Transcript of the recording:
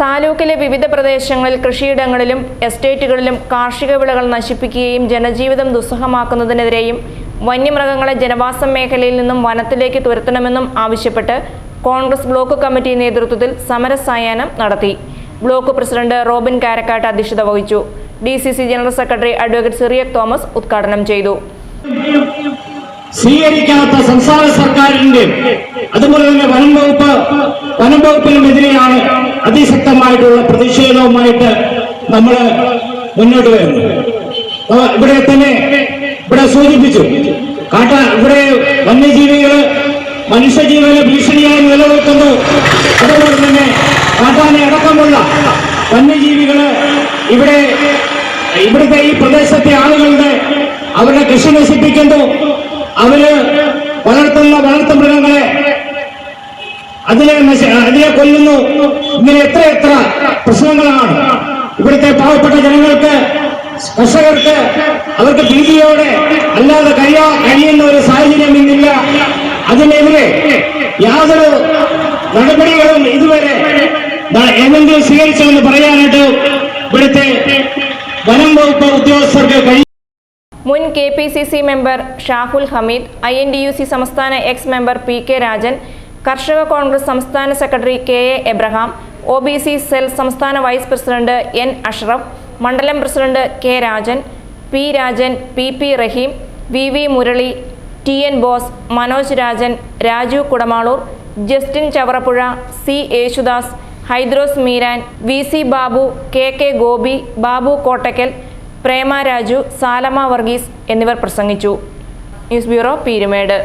താലൂക്കിലെ വിവിധ പ്രദേശങ്ങളിൽ കൃഷിയിടങ്ങളിലും എസ്റ്റേറ്റുകളിലും കാർഷിക വിളകൾ നശിപ്പിക്കുകയും ജനജീവിതം ദുസ്സഹമാക്കുന്നതിനെതിരെയും വന്യമൃഗങ്ങളെ ജനവാസ മേഖലയിൽ നിന്നും വനത്തിലേക്ക് തുരത്തണമെന്നും ആവശ്യപ്പെട്ട് കോൺഗ്രസ് ബ്ലോക്ക് കമ്മിറ്റി നേതൃത്വത്തിൽ സമരസായാഹ്നം നടത്തി. ബ്ലോക്ക് പ്രസിഡന്റ് റോബിൻ കാരക്കാട്ട് അധ്യക്ഷത വഹിച്ചു. D general secretary advocate Cyriac Thomas ഉദ്ഘാടനം ചെയ്തു. സ്വീകരിക്കാത്ത സംസ്ഥാന സർക്കാരിന്റെ അതുപോലെ തന്നെ വനം വകുപ്പ് വനം വകുപ്പിനുമെതിരെയാണ് അതിശക്തമായിട്ടുള്ള പ്രതിഷേധവുമായിട്ട് നമ്മൾ മുന്നോട്ട് വരുന്നു. ഇവിടെ തന്നെ ഇവിടെ സൂചിപ്പിച്ചു. കാട്ട ഇവിടെ വന്യജീവികൾ മനുഷ്യജീവന് ഭീഷണിയായി നിലനിൽക്കുന്നു. അതുപോലെ തന്നെ കാട്ടാനെ അടക്കമുള്ള വന്യജീവികൾ ഇവിടെ ഇവിടുത്തെ ഈ പ്രദേശത്തെ ആളുകളുടെ അവരുടെ കൃഷി നശിപ്പിക്കുന്നു. അവർ വളർത്തുന്ന വളർത്തു മൃഗങ്ങളെ അതിനെ അതിനെ കൊല്ലുന്നു. ഇങ്ങനെ എത്ര എത്ര പ്രശ്നങ്ങളാണ്. ഇവിടുത്തെ പാവപ്പെട്ട ജനങ്ങൾക്ക് കർഷകർക്ക് അവർക്ക് ഭീതിയോടെ അല്ലാതെ കഴിയാ കഴിയുന്ന ഒരു സാഹചര്യം ഇന്നില്ല. അതിനെതിരെ യാതൊരു നടപടികളും ഇതുവരെ എന്തെങ്കിലും സ്വീകരിച്ചെന്ന് പറയാനായിട്ട് ഇവിടുത്തെ വനം വകുപ്പ് ഉദ്യോഗസ്ഥർക്ക് കഴിയും മുൻ K P C C member Shahul Hameed I N D U C സംസ്ഥാന ex member P K Rajan Karshaka Congress സംസ്ഥാന secretary K A Abraham O B C cell സംസ്ഥാന വൈസ് പ്രസിഡന്റ് എൻ അഷ്റഫ് മണ്ഡലം president K Rajan P Rajan P P Rahim V V Murali T N Bose Manoj Rajan Raju Kudamaloor Justin Chavarappuzha C Yesudas Hydros Meeran V C Babu K K Gopi Babu Kottakkal Prema Raju Salama Varghese എന്നിവർ പ്രസംഗിച്ചു. News bureau Peerumedu.